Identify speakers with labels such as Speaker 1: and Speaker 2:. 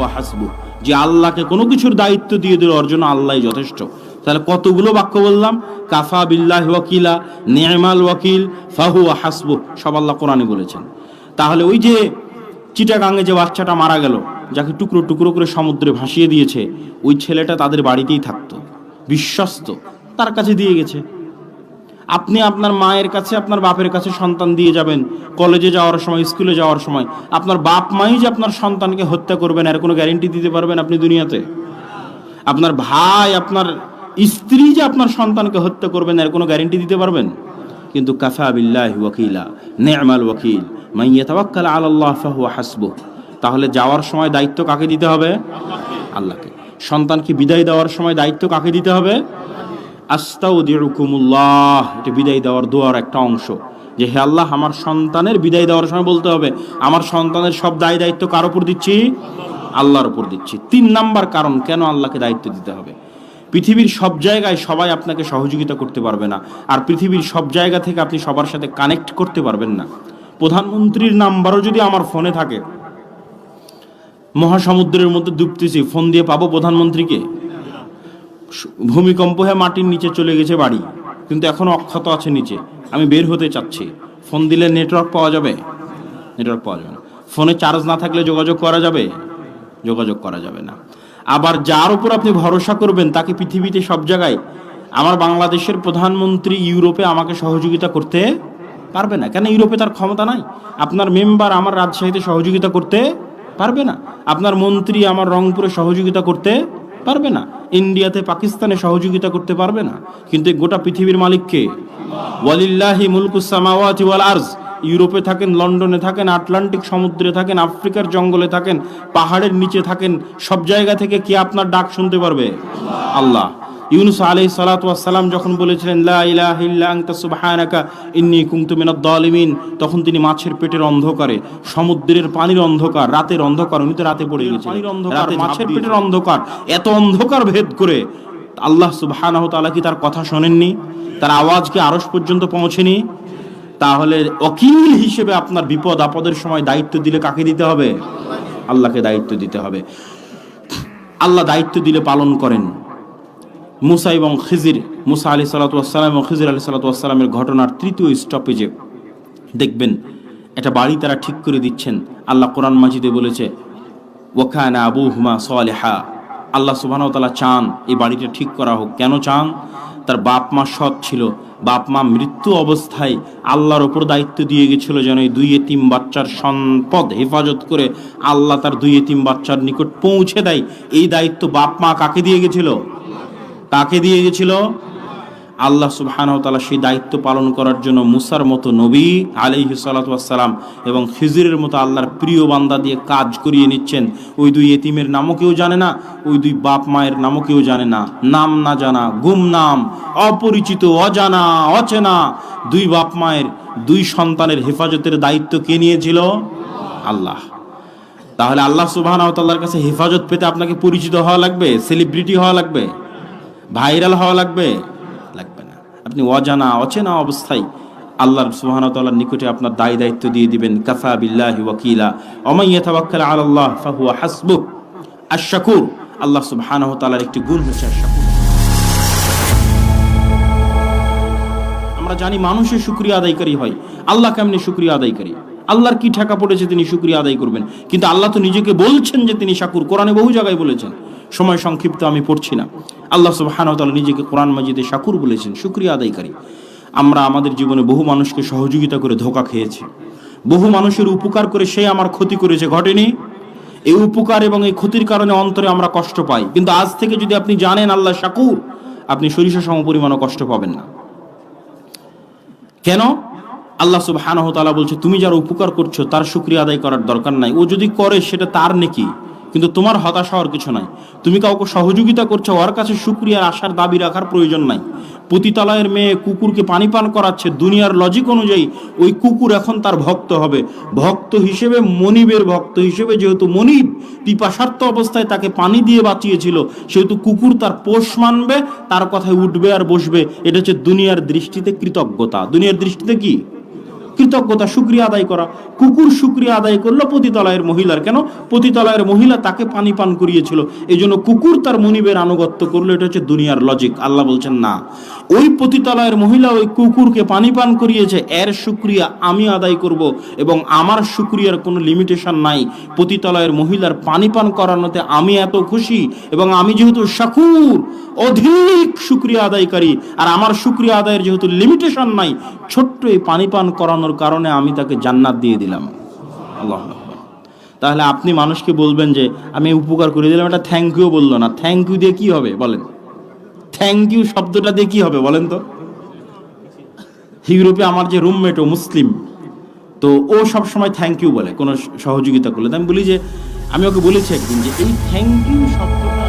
Speaker 1: হাসবু। যে আল্লাহকে কোনো কিছুর দায়িত্ব দিয়ে দিল অর্জন আল্লাহ যথেষ্ট। তাহলে কতগুলো বাক্য বললাম? কাফা বিল্লাহ ওয়াকিলা, নেমাল ওয়াকিল, ফাহুয়া হাসবু। সব আল্লাহ কোরআনে বলেছেন। তাহলে ওই যে চিটাগাঙে যে বাচ্চাটা মারা গেল, যাকে টুকরো টুকরো করে সমুদ্রে ভাসিয়ে দিয়েছে, ওই ছেলেটা তাদের বাড়িতেই থাকতো। বিশ্বস্ত। তার কাছে দিয়ে গেছে। আপনি আপনার মায়ের কাছে, আপনার বাপের কাছে সন্তান দিয়ে যাবেন। কলেজে যাওয়ার সময়, স্কুলে যাওয়ার সময়। আপনার বাপ মাই যে আপনার সন্তানকে হত্যা করবেন, এর কোনো গ্যারেন্টি দিতে পারবেন আপনি দুনিয়াতে? আপনার ভাই, আপনার স্ত্রী যে আপনার সন্তানকে হত্যা করবেন, এর কোনো গ্যারেন্টি দিতে পারবেন? কিন্তু কাফা বিল্লাহি ওয়াকিলা, নেমাল ওয়াকিল মাইয়া তাওয়াক্কাল আলাল্লাহ ফাহুয়া হাসবু তাহলে যাওয়ার সময় দায়িত্ব কাকে দিতে হবে? আল্লাহকে। সন্তানকে বিদায় দেওয়ার সময় দায়িত্ব কাকে দিতে হবে? আস্তাউদ্দিউকুমুল্লাহ এটা বিদায় দেওয়ার দোয়ার একটা অংশ। যে হে আল্লাহ, আমার সন্তানের বিদায় দেওয়ার সময় বলতে হবে, আমার সন্তানের সব দায় দায়িত্ব কার উপর দিচ্ছি? আল্লাহর উপর দিচ্ছি। তিন নাম্বার কারণ, কেন আল্লাহকে দায়িত্ব দিতে হবে? পৃথিবীর সব জায়গায় সবাই আপনাকে সহযোগিতা করতে পারবে না, আর পৃথিবীর সব জায়গা থেকে আপনি সবার সাথে কানেক্ট করতে পারবেন না। প্রধানমন্ত্রীর নাম্বারও যদি আমার ফোনে থাকে, মহাসমুদ্রের মধ্যে ডুবতেছি, ফোন দিয়ে পাবো প্রধানমন্ত্রীকে? ভূমিকম্প হয়ে মাটির নিচে চলে গেছে বাড়ি, কিন্তু এখন অক্ষত আছে নিচে। আমি বের হতে চাচ্ছি। ফোন দিলে নেটওয়ার্ক পাওয়া যাবে? নেটওয়ার্ক পাওয়া যাবে না। ফোনে চার্জ না থাকলে যোগাযোগ করা যাবে? যোগাযোগ করা যাবে না। আবার যার উপর আপনি ভরসা করবেন, তাকে পৃথিবীতে সব জায়গায়। আমার বাংলাদেশের প্রধানমন্ত্রী ইউরোপে আমাকে সহযোগিতা করতে পারবে না। কেন ইউরোপে তার ক্ষমতা নাই? আপনার মেম্বার আমার রাজশাহীতে সহযোগিতা করতে পারবে না। আপনার মন্ত্রী আমার রংপুরে সহযোগিতা করতে পারবে না। ইন্ডিয়াতে পাকিস্তানে সহযোগিতা করতে পারবে না। কিন্তু গোটা পৃথিবীর মালিককে ওয়ালিল্লাহি মুলকুস সামাওয়াতি ওয়াল আরজ, ইউরোপে থাকেন, লন্ডনে থাকেন, আটলান্টিক সমুদ্রে থাকেন, আফ্রিকার জঙ্গলে থাকেন, পাহাড়ের নিচে থাকেন, সব জায়গা থেকে কে আপনার ডাক শুনতে পারবে? আল্লাহ। ইউনুস আলাইহি সালাতু সালাম যখন বলেছিলেন লা ইলাহা ইল্লা আনতা সুবহানাকা ইন্নী তখন তিনি মাছের পেটের অন্ধকারে সমুদ্রের পানির অন্ধকার রাতের অন্ধকার উনি তো রাতে পড়ে পানির মাছের পেটের অন্ধকার এত অন্ধকার ভেদ করে আল্লাহ সুবহানাহু তাআলা কি তার কথা শোনেননি? তার আওয়াজকে আরস পর্যন্ত পৌঁছেনি? তাহলে অকিল হিসেবে আপনার বিপদ আপদের সময় দায়িত্ব দিলে কাকে দিতে হবে? আল্লাহকে দায়িত্ব দিতে হবে। আল্লাহ দায়িত্ব দিলে পালন করেন। মুসা এবং খিজির, মুসা আলি সাল্লাতাম এবং খিজির আলি সাল্লাতামের ঘটনার তৃতীয় স্টপেজে দেখবেন, একটা বাড়ি তারা ঠিক করে দিচ্ছেন। আল্লাহ কোরআন মাজিদে বলেছে ওখানা আবু হুমা সোয়ালেহা আল্লাহ সুবাহতালা চান এই বাড়িটা ঠিক করা হোক। কেন চান? তার বাপ মা সৎ ছিল। বাপ মা মৃত্যু অবস্থায় আল্লাহর ওপর দায়িত্ব দিয়ে গেছিল যেন এই দুই এতিম বাচ্চার সম্পদ হেফাজত করে আল্লাহ তার দুই এতিম বাচ্চার নিকট পৌঁছে দেয়। এই দায়িত্ব বাপ মা কাকে দিয়ে গেছিল? কাকে দিয়ে গেছিল? আল্লাহ সুবহানাহু তাআলা সেই দায়িত্ব পালন করার জন্য মুসার মতো নবী আলাইহি সালাম এবং খিজিরের মতো আল্লাহর প্রিয় বান্দা দিয়ে কাজ করিয়ে নিচ্ছেন। ওই দুই এতিমের নামও কেউ জানে না, ওই দুই বাপ মায়ের নামও কেউ জানে না। নাম না জানা, গুম নাম, অপরিচিত, অজানা, অচেনা। দুই বাপ মায়ের, দুই সন্তানের হেফাজতের দায়িত্ব কে নিয়েছিল? আল্লাহ। তাহলে আল্লাহ তাআলার কাছে হেফাজত পেতে আপনাকে পরিচিত হওয়া লাগবে? সেলিব্রিটি হওয়া লাগবে? ভাইরাল হওয়া লাগবে? লাগবে না। আপনি অজানা, অচেনা অবস্থায় আল্লাহ সুবহানাহু নিকটে আপনার দায় দায়িত্ব দিয়ে দিবেন, কাফা বিল্লাহি ওয়াকিলা। ওমান ইয়াতাওয়াক্কাল আল্লাহ ফাহুয়া হাসবুহ। আশ-শাকুর। আল্লাহ সুবহানাহু তাআলার একটি গুণ হচ্ছে আশ-শাকুর। আমরা জানি মানুষের শুকরিয়া আদায়কারী হয়। আল্লাহ কেমনে শুকরিয়া আদায়কারী? আল্লাহর কি ঠেকা পড়েছে তিনি শুকরিয়া আদায় করবেন? কিন্তু আল্লাহ তো নিজেকে বলছেন যে তিনি শাকুর। কোরআনে বহু জায়গায় বলেছেন। সময় সংক্ষিপ্ত আমি পড়ছি না। আল্লাহ সুবহানাহু তাআলা নিজেকে কোরআন মাজিদে শাকুর বলেছেন, শুকরিয়া আদায়কারী। আমরা আমাদের জীবনে বহু মানুষকে সহযোগিতা করে ধোকা খেয়েছি। বহু মানুষের উপকার করে সে আমার ক্ষতি করেছে, ঘটেনি। এই উপকার এবং এই ক্ষতির কারণে অন্তরে আমরা কষ্ট পাই। কিন্তু আজ থেকে যদি আপনি জানেন আল্লাহ শাকুর, আপনি সরিষা সম পরিমাণও কষ্ট পাবেন না। কেন? আল্লাহ তাআলা বলছে, তুমি যারা উপকার করছ, তার শুকরিয়া আদায় করার দরকার নাই। ও যদি করে, সেটা তার নেকি? কিন্তু তোমার হতাশ হওয়ার কিছু নাই। তুমি কাউকে সহযোগিতা করছ, ওর কাছে শুক্রিয়ার আশার দাবি রাখার প্রয়োজন নাই। পতিতালয়ের মেয়ে কুকুরকে পানি পান করাচ্ছে, দুনিয়ার লজিক অনুযায়ী ওই কুকুর এখন তার ভক্ত হবে। ভক্ত হিসেবে মনিবের ভক্ত হিসেবে যেহেতু মনিব পিপাসার্থ অবস্থায় তাকে পানি দিয়ে বাঁচিয়েছিল, সেহেতু কুকুর তার পোষ মানবে, তার কথায় উঠবে আর বসবে। এটা হচ্ছে দুনিয়ার দৃষ্টিতে কৃতজ্ঞতা। দুনিয়ার দৃষ্টিতে কি? কৃতজ্ঞতা, শুক্রিয়া আদায় করা। কুকুর শুক্রিয়া আদায় করল পতিতলায়ের মহিলার। কেন? পতিতলায়ের মহিলা তাকে পানি পান করিয়েছিল। এই জন্য কুকুর তার মনিবের আনুগত্য করল। এটা হচ্ছে দুনিয়ার লজিক আল্লাহ বলছেন, না। ওই পতিতলায়ের মহিলা ওই কুকুরকে পানি পান করিয়েছে। এর শুক্রিয়া আমি আদায় করব এবং আমার শুক্রিয়ার কোনো লিমিটেশন নাই। পতিতলায়ের মহিলার পানি পান করানোতে আমি এত খুশি এবং আমি যেহেতু শাকুর অধিক শুক্রিয়া আদায়কারী, আর আমার শুক্রিয়া আদায়ের যেহেতু লিমিটেশন নাই, ছোট্ট এই পানি পান করানোর কারণে আমি তাকে জান্নাত দিয়ে দিলাম। আল্লাহ তাহলে আপনি মানুষকে বলবেন যে, আমি উপকার করে দিলাম। এটা থ্যাংক ইউ বলল না। থ্যাংক ইউ দিয়ে কি হবে? বলেন। থ্যাংক ইউ শব্দটা দিয়ে কি হবে বলেন তো? ইউরোপে আমার যে রুমমেট ও মুসলিম, তো ও সব সময় থ্যাংক ইউ বলে, কোনো সহযোগিতা করলে। আমি বলি যে, আমি ওকে বলেছি একদিন যে, এই থ্যাংক ইউ শব্দটা